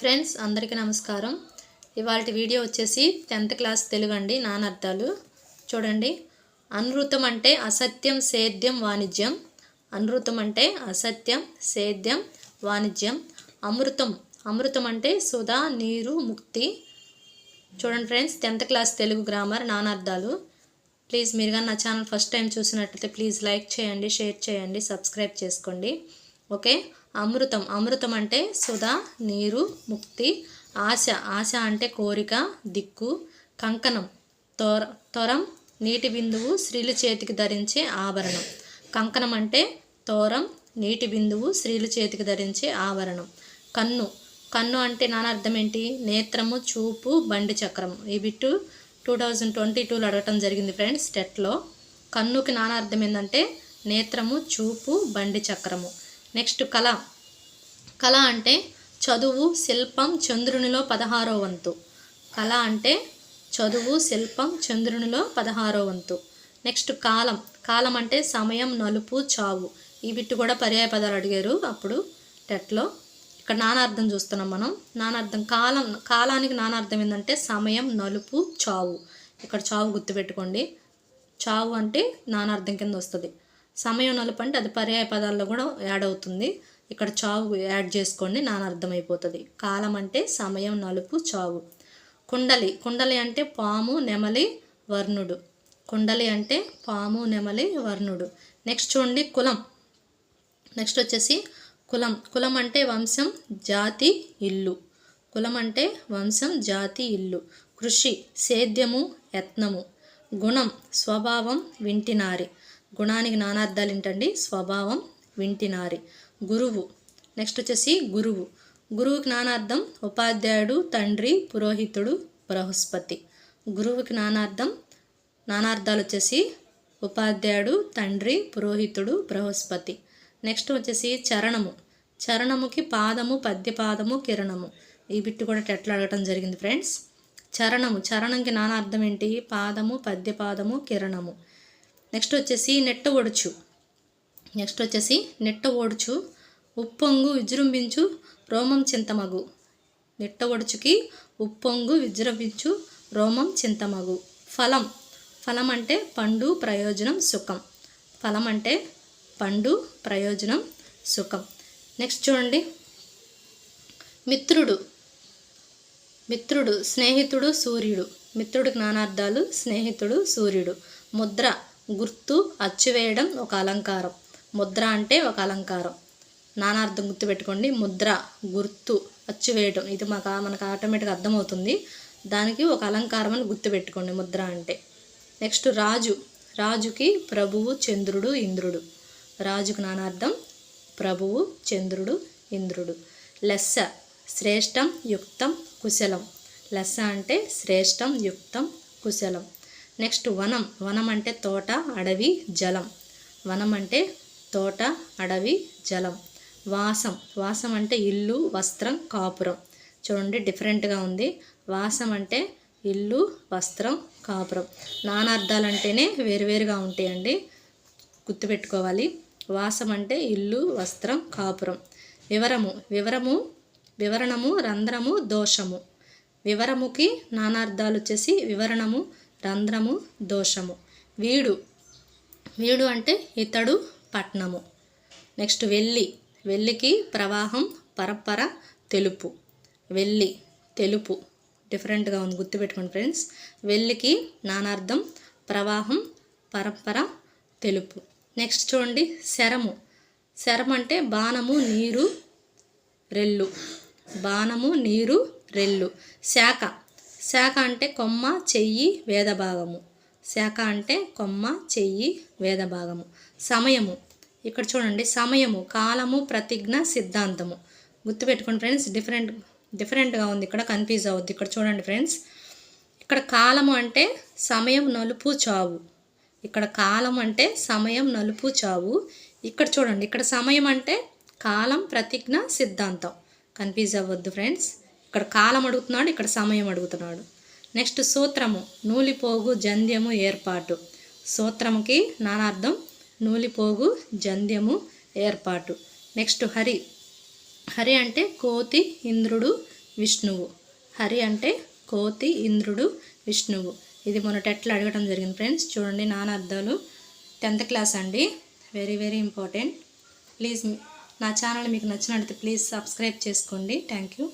Friends అందరికీ నమస్కారం. ఇవాళ వీడియో వచ్చేసి టెన్త్ క్లాస్ తెలుగు అండి నానర్థాలు. చూడండి అనృతం అంటే అసత్యం సేద్యం వాణిజ్యం. అనృతం అంటే అసత్యం సేద్యం వాణిజ్యం. అమృతం అమృతం అంటే సుధా నీరు ముక్తి. చూడండి friends tenth class Telugu grammar నానార్థాలు. Please మీరు కానీ నా ఛానల్ ఫస్ట్ టైం చూసినట్లయితే ప్లీజ్ లైక్ చేయండి షేర్ చేయండి సబ్స్క్రైబ్ చేసుకోండి. ఓకే? అమృతం. అమృతం అంటే సుధా నీరు ముక్తి ఆశ. ఆశ అంటే కోరిక దిక్కు కంకణం. తోర తొరం నీటి బిందువు స్త్రీలు చేతికి ధరించే ఆభరణం. కంకణం అంటే తోరం నీటి బిందువు స్త్రీలు చేతికి ధరించే ఆభరణం. కన్ను. కన్ను అంటే నాన్న అర్థం ఏంటి? నేత్రము చూపు బండి చక్రం. ఈ బిట్టు టూ థౌజండ్ ట్వంటీ టూలో అడగటం జరిగింది ఫ్రెండ్స్ టెట్లో. కన్నుకి నానార్థం అర్థం ఏంటంటే నేత్రము చూపు బండి చక్రము. నెక్స్ట్ కళ. కళ అంటే చదువు శిల్పం చంద్రునిలో పదహారో వంతు. కళ అంటే చదువు శిల్పం చంద్రునిలో పదహారో వంతు. నెక్స్ట్ కాలం. కాలం అంటే సమయం నలుపు చావు. ఈ బిట్టు కూడా పర్యాయ పదాలు అడిగారు అప్పుడు టెట్లో. ఇక్కడ నానార్థం చూస్తున్నాం మనం. నానార్థం కాలం కాలానికి నానార్థం ఏంటంటే సమయం నలుపు చావు. ఇక్కడ చావు గుర్తుపెట్టుకోండి. చావు అంటే నానార్థం కింద వస్తుంది. సమయం నలుపు అంటే అది పర్యాయ పదాల్లో కూడా యాడ్ అవుతుంది. ఇక్కడ చావు యాడ్ చేసుకోండి నాన్న అర్థమైపోతుంది. కాలం అంటే సమయం నలుపు చావు. కుండలి కుండలి అంటే పాము నెమలి వర్ణుడు. కుండలి అంటే పాము నెమలి వర్ణుడు. నెక్స్ట్ చూడండి కులం. నెక్స్ట్ వచ్చేసి కులం. కులం అంటే వంశం జాతి ఇల్లు. కులం అంటే వంశం జాతి ఇల్లు. కృషి సేద్యము యత్నము. గుణం స్వభావం వింటినారి గుణానికి నానార్థాలు ఏంటండి స్వభావం వింటినారి. గురువు. నెక్స్ట్ వచ్చేసి గురువు. గురువుకి నానార్థం ఉపాధ్యాయుడు తండ్రి పురోహితుడు బృహస్పతి. గురువుకి నానార్థం నానార్థాలు వచ్చేసి ఉపాధ్యాయుడు తండ్రి పురోహితుడు బృహస్పతి. నెక్స్ట్ వచ్చేసి చరణము. చరణముకి పాదము పద్యపాదము కిరణము. ఈ బిట్టు కూడా టెట్లు అడగటం జరిగింది ఫ్రెండ్స్. చరణము. చరణంకి నానార్థం ఏంటి? పాదము పద్యపాదము కిరణము. నెక్స్ట్ వచ్చేసి నెట్ట ఒడుచు. నెక్స్ట్ వచ్చేసి నెట్ట ఓడుచు ఉప్పొంగు విజృంభించు రోమం చింతమగు. నెట్ట ఒడుచుకి ఉప్పొంగు విజృంభించు రోమం చింతమగు. ఫలం. ఫలం అంటే పండు ప్రయోజనం సుఖం. ఫలం అంటే పండు ప్రయోజనం సుఖం. నెక్స్ట్ చూడండి. మిత్రుడు. మిత్రుడు స్నేహితుడు సూర్యుడు. మిత్రుడు జ్ఞానార్థాలు స్నేహితుడు సూర్యుడు. ముద్ర. గుర్తు అచ్చువేయడం ఒక అలంకారం. ముద్ర అంటే ఒక అలంకారం. నానార్థం గుర్తుపెట్టుకోండి ముద్ర గుర్తు అచ్చువేయడం ఇది మాకు మనకు ఆటోమేటిక్గా అర్థమవుతుంది. దానికి ఒక అలంకారం అని గుర్తుపెట్టుకోండి ముద్ర అంటే. నెక్స్ట్ రాజు. రాజుకి ప్రభువు చంద్రుడు ఇంద్రుడు. రాజుకు నానార్థం ప్రభువు చంద్రుడు ఇంద్రుడు. లెస్స శ్రేష్టం యుక్తం కుశలం. లెస్స అంటే శ్రేష్టం యుక్తం కుశలం. నెక్స్ట్ వనం. వనం అంటే తోట అడవి జలం. వనం అంటే తోట అడవి జలం. వాసం. వాసం అంటే ఇల్లు వస్త్రం కాపురం. చూడండి డిఫరెంట్గా ఉంది. వాసం అంటే ఇల్లు వస్త్రం కాపురం. నానార్థాలు అంటేనే వేరువేరుగా ఉంటాయండి. గుర్తుపెట్టుకోవాలి. వాసం అంటే ఇల్లు వస్త్రం కాపురం. వివరము. వివరము వివరణము రంధ్రము దోషము. వివరముకి నానార్థాలు వచ్చేసి వివరణము రంధ్రము దోషము. వీడు వీడు అంటే ఇతడు పట్నము. నెక్స్ట్ వెళ్ళి వెళ్ళికి ప్రవాహం పరపర తెలుపు. వెళ్ళి తెలుపు. డిఫరెంట్గా ఉంది గుర్తుపెట్టుకోండి ఫ్రెండ్స్. వెళ్ళికి నానార్థం ప్రవాహం పరపర తెలుపు. నెక్స్ట్ చూడండి శరము. శరం అంటే బాణము నీరు రెల్లు. బాణము నీరు రెల్లు. శాఖ. శాఖ అంటే కొమ్మ చెయ్యి వేదభాగము. శాఖ అంటే కొమ్మ చెయ్యి వేదభాగము. సమయము. ఇక్కడ చూడండి సమయము కాలము ప్రతిజ్ఞ సిద్ధాంతము. గుర్తుపెట్టుకోండి ఫ్రెండ్స్ డిఫరెంట్ డిఫరెంట్గా ఉంది. ఇక్కడ కన్ఫ్యూజ్ అవుద్ది. ఇక్కడ చూడండి ఫ్రెండ్స్. ఇక్కడ కాలము అంటే సమయం నలుపు చావు. ఇక్కడ కాలం అంటే సమయం నలుపు చావు. ఇక్కడ చూడండి ఇక్కడ సమయం అంటే కాలం ప్రతిజ్ఞ సిద్ధాంతం. కన్ఫ్యూజ్ అవ్వద్దు ఫ్రెండ్స్. ఇక్కడ కాలం అడుగుతున్నాడు ఇక్కడ సమయం అడుగుతున్నాడు. నెక్స్ట్ సూత్రము నూలిపోగు జంధ్యము ఏర్పాటు. సూత్రముకి నానార్థం నూలిపోగు జంధ్యము ఏర్పాటు. నెక్స్ట్ హరి. హరి అంటే కోతి ఇంద్రుడు విష్ణువు. హరి అంటే కోతి ఇంద్రుడు విష్ణువు. ఇది మొన్న ఎట్లా అడగడం జరిగింది ఫ్రెండ్స్ చూడండి నానార్థాలు. టెన్త్ క్లాస్ అండి. Very very important. ప్లీజ్ నా ఛానల్ మీకు నచ్చినట్లయితే ప్లీజ్ సబ్స్క్రైబ్ చేసుకోండి. Thank you.